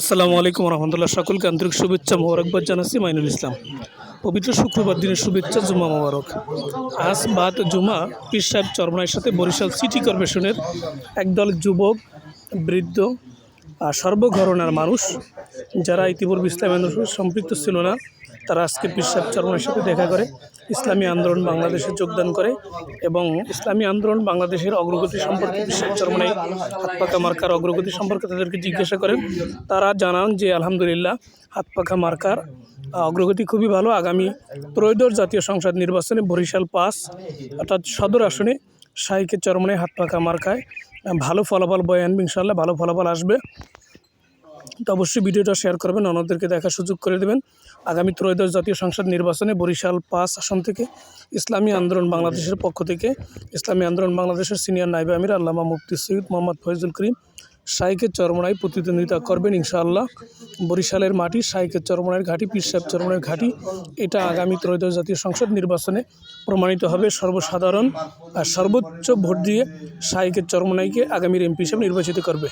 আসসালামু আলাইকুম রহমতুল্লাহ। সকলকে আন্তরিক শুভেচ্ছা, মোবারকবাদ জানাচ্ছি মাইনুল ইসলাম। পবিত্র শুক্রবার দিনের শুভেচ্ছা জুমা মোবারক। আজ বাদ জুমা পীর সাহেব চরমনায়ের সাথে বরিশাল সিটি কর্পোরেশনের একদল যুবক, বৃদ্ধ আর সর্বঘরণার মানুষ, যারা ইতিপূর্বে ইসলামী সম্পৃক্ত ছিল না তারা আজকে পীর সাহেব চরমনার সাথে দেখা করে, ইসলামী আন্দোলন বাংলাদেশে যোগদান করে এবং ইসলামী আন্দোলন বাংলাদেশের অগ্রগতি সম্পর্কে চরমনাই হাত পাকা মার্কার অগ্রগতি সম্পর্কে তাদেরকে জিজ্ঞাসা করেন। তারা জানান যে, আলহামদুলিল্লাহ হাত পাখা মার্কার অগ্রগতি খুবই ভালো। আগামী ত্রয়োদশ জাতীয় সংসদ নির্বাচনে বরিশাল পাস অর্থাৎ সদর আসনে শাহিকের চরমনে হাত পাখা মার্কায় ভালো ফলাফল বয়ে আনবে ইনশাল্লাহ ভালো ফলাফল আসবে। তো অবশ্যই ভিডিওটা শেয়ার করবেন, অন্যদেরকে দেখার সুযোগ করে দেবেন। আগামী ত্রয়োদশ জাতীয় সংসদ নির্বাচনে বরিশাল পাঁচ আসন থেকে ইসলামী আন্দোলন বাংলাদেশের পক্ষ থেকে, ইসলামী আন্দোলন বাংলাদেশের সিনিয়র নাইবে আমির আল্লামা মুফতি সৈয়দ মোহাম্মদ ফয়জুল করিম শাইকের চরমনায় প্রতিদ্বন্দ্বিতা করবেন ইনশাআল্লাহ। বরিশালের মাটি শাইকের চরমনায়ের ঘাঁটি, পীর সাহেব চরমনায়ের ঘাঁটি, এটা আগামী ত্রয়োদশ জাতীয় সংসদ নির্বাচনে প্রমাণিত হবে। সর্বসাধারণ আর সর্বোচ্চ ভোট দিয়ে শাইকের চরমনাইকে আগামীর এমপি হিসেবে নির্বাচিত করবে।